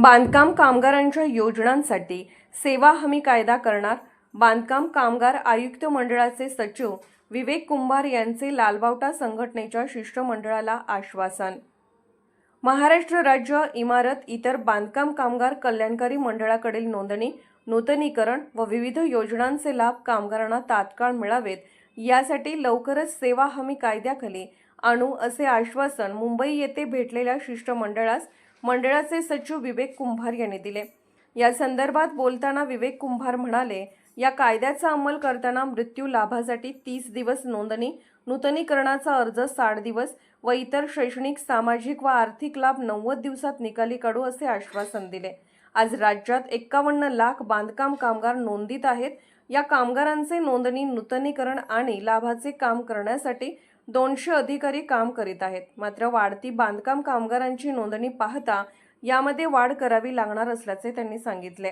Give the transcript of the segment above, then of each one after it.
बांधकाम कामगारांच्या योजनांसाठी सेवा हमी कायदा करणार बांधकाम कामगार आयुक्त मंडळाचे सचिव विवेक कुंभार यांचे लालबावटा संघटनेच्या शिष्टमंडळाला आश्वासन. महाराष्ट्र राज्य इमारत इतर बांधकाम कामगार कल्याणकारी मंडळाकडील नोंदणी नूतनीकरण व विविध योजनांचे लाभ कामगारांना तात्काळ मिळावेत यासाठी लवकरच सेवा हमी कायद्याखाली आणू असे आश्वासन मुंबई येथे भेटलेल्या शिष्टमंडळास मंडळाचे सचिव विवेक कुंभार यांनी दिले. या संदर्भात बोलताना विवेक कुंभार म्हणाले या कायद्याचा अंमल करताना मृत्यू लाभासाठी तीस दिवस नोंदणी नूतनीकरणाचा अर्ज साठ दिवस व इतर शैक्षणिक सामाजिक व आर्थिक लाभ नव्वद दिवसात निकाली काढू असे आश्वासन दिले. आज राज्यात एक्कावन्न लाख बांधकाम कामगार नोंदीत आहेत. या कामगारांचे नोंदणी नूतनीकरण आणि लाभाचे काम करण्यासाठी दोनशे अधिकारी काम करीत आहेत. मात्र वाढती बांधकाम कामगारांची नोंदणी पाहता यामध्ये वाढ करावी लागणार असल्याचे त्यांनी सांगितले.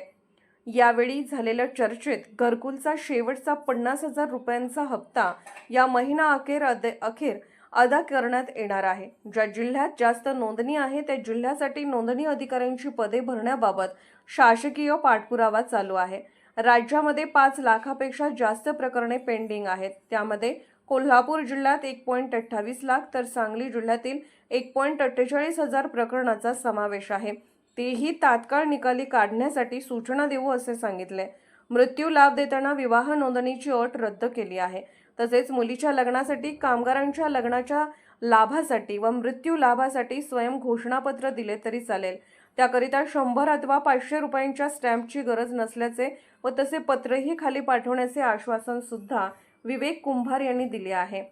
यावेळी झालेल्या चर्चेत घरकुलचा शेवटचा पन्नास हजार रुपयांचा हप्ता या महिना अखेर अदे अखेर अदा करण्यात येणार आहे. ज्या जिल्ह्यात जास्त नोंदणी आहे त्या जिल्ह्यासाठी नोंदणी अधिकाऱ्यांची पदे भरण्याबाबत शासकीय पाठपुरावा चालू आहे. राज्यामध्ये पाच लाखापेक्षा जास्त प्रकरणे पेंडिंग आहेत. त्यामध्ये कोल्हापूर जिल्ह्यात एक पॉईंट अठ्ठावीस लाख तर सांगली जिल्ह्यातील एक पॉईंट अठ्ठेचाळीस हजार प्रकरणाचा समावेश आहे. तेही तात्काळ निकाली काढण्यासाठी सूचना देऊ असे सांगितले. मृत्यू लाभ देताना विवाह नोंदणीची अट रद्द केली आहे. तसेच मुलीच्या लग्नासाठी कामगारांच्या लग्नाच्या लाभासाठी व मृत्यू लाभासाठी स्वयं घोषणापत्र दिले तरी चालेल. त्याकरिता शंभर अथवा पाचशे रुपयांच्या स्टॅम्पची गरज नसल्याचे व तसे पत्रही खाली पाठवण्याचे आश्वासन सुद्धा विवेक कुंभार यांनी दिले आहे.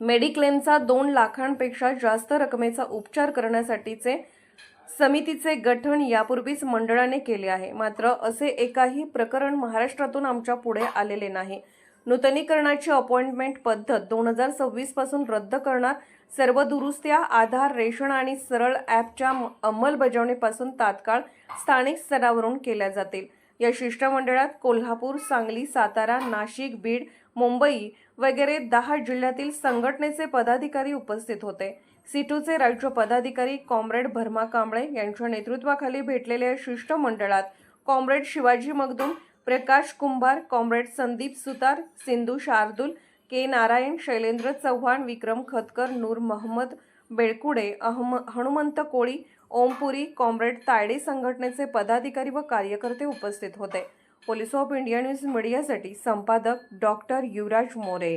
मेडिक्लेमचा दोन लाखांपेक्षा जास्त रकमेचा उपचार करण्यासाठीचे समितीचे गठन यापूर्वीच मंडळाने केले आहे. मात्र असे एकाही प्रकरण महाराष्ट्रातून आमच्या पुढे आलेले नाही. नूतनीकरणाची अपॉइंटमेंट पद्धत दोन हजार सव्वीसपासून रद्द करणार सर्व दुरुस्त्या आधार रेशन आणि सरळ ॲपच्या अंमलबजावणीपासून तात्काळ स्थानिक स्तरावरून केल्या जातील. या शिष्टमंडळात कोल्हापूर सांगली सातारा नाशिक बीड मुंबई वगैरे दहा जिल्ह्यातील संघटनेचे पदाधिकारी उपस्थित होते. सिटूचे राज्य पदाधिकारी कॉम्रेड भरमा कांबळे यांच्या नेतृत्वाखाली भेटलेल्या शिष्टमंडळात comrade Shivaji Magdum Prakash Kumbhar comrade Sandeep Sutar Sindhu Shardul K Narayan Shailendra Chavan Vikram Khatkar Noor Mohammad Belkude अहम हनुमंत कोळी ओमपुरी कॉम्रेड तायडे संघटनेचे पदाधिकारी व कार्यकर्ते उपस्थित होते. पोलीस ऑफ इंडिया न्यूज मीडियासाठी संपादक डॉक्टर युवराज मोरे.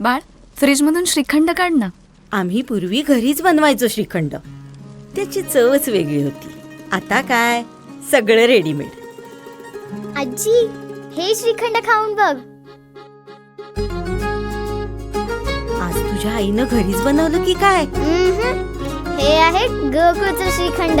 बाळ फ्रीजमधून श्रीखंड काढ ना. आम्ही पूर्वी घरीच बनवायचो श्रीखंड. त्याची चवच वेगळी होती. आता काय? सगळं रेडीमेड आजी हे श्रीखंड खाऊन बघ. आज तुझ्या आईनं घरीच बनवलं की काय. हे आहे गोकुळचं श्रीखंड.